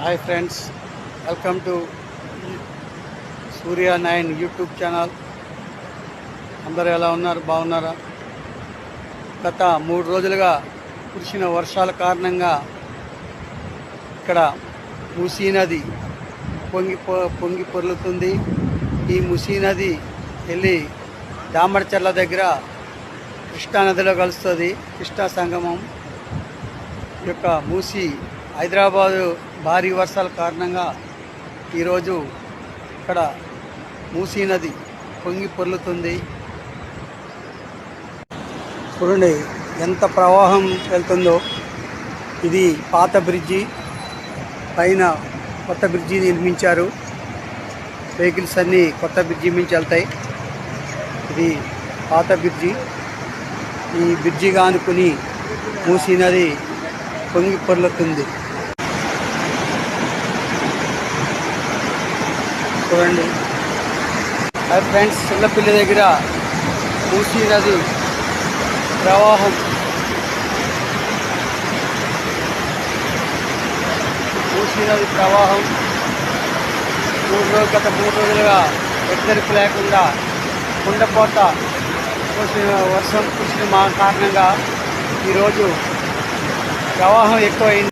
Hi friends welcome to Surya nine YouTube channel. అందరూ ఎలా ఉన్నారు? బాగున్నారా? గత మూడు రోజులుగా కురిసిన వర్షాల కారణంగా ఇక్కడ మూసీ నది పొంగి పొ- పొంగి పొర్లుతుంది. ఈ మూసీ నది వెళ్ళి దామడచెర్ల దగ్గర కృష్ణా నదిలో కలుస్తుంది. కృష్ణా సంగమం ఈ యొక్క మూసి హైదరాబాదు భారీ వర్షాల కారణంగా ఈరోజు ఇక్కడ మూసీ నది పొంగి పొర్లుతుంది. చూడండి ఎంత ప్రవాహం వెళ్తుందో. ఇది పాత బ్రిడ్జి పైన కొత్త బ్రిడ్జి నిర్మించారు. వెహికల్స్ అన్నీ కొత్త బ్రిడ్జి మించి వెళ్తాయి. ఇది పాత బ్రిడ్జి. ఈ బ్రిడ్జిగా అనుకుని మూసీ నది పొంగి పొర్లుతుంది. చూడండి. హాయ్ ఫ్రెండ్స్ చిన్నపిల్లి దగ్గర మూసీ నది ప్రవాహం. మూసీ నది ప్రవాహం. మూడు రోజులు గత మూడు రోజులుగా ఎద్దరికి లేకుండా కుండపోత కురిసిన వర్షం కురిసిన మా కారణంగా ఈరోజు ప్రవాహం ఎక్కువైంది.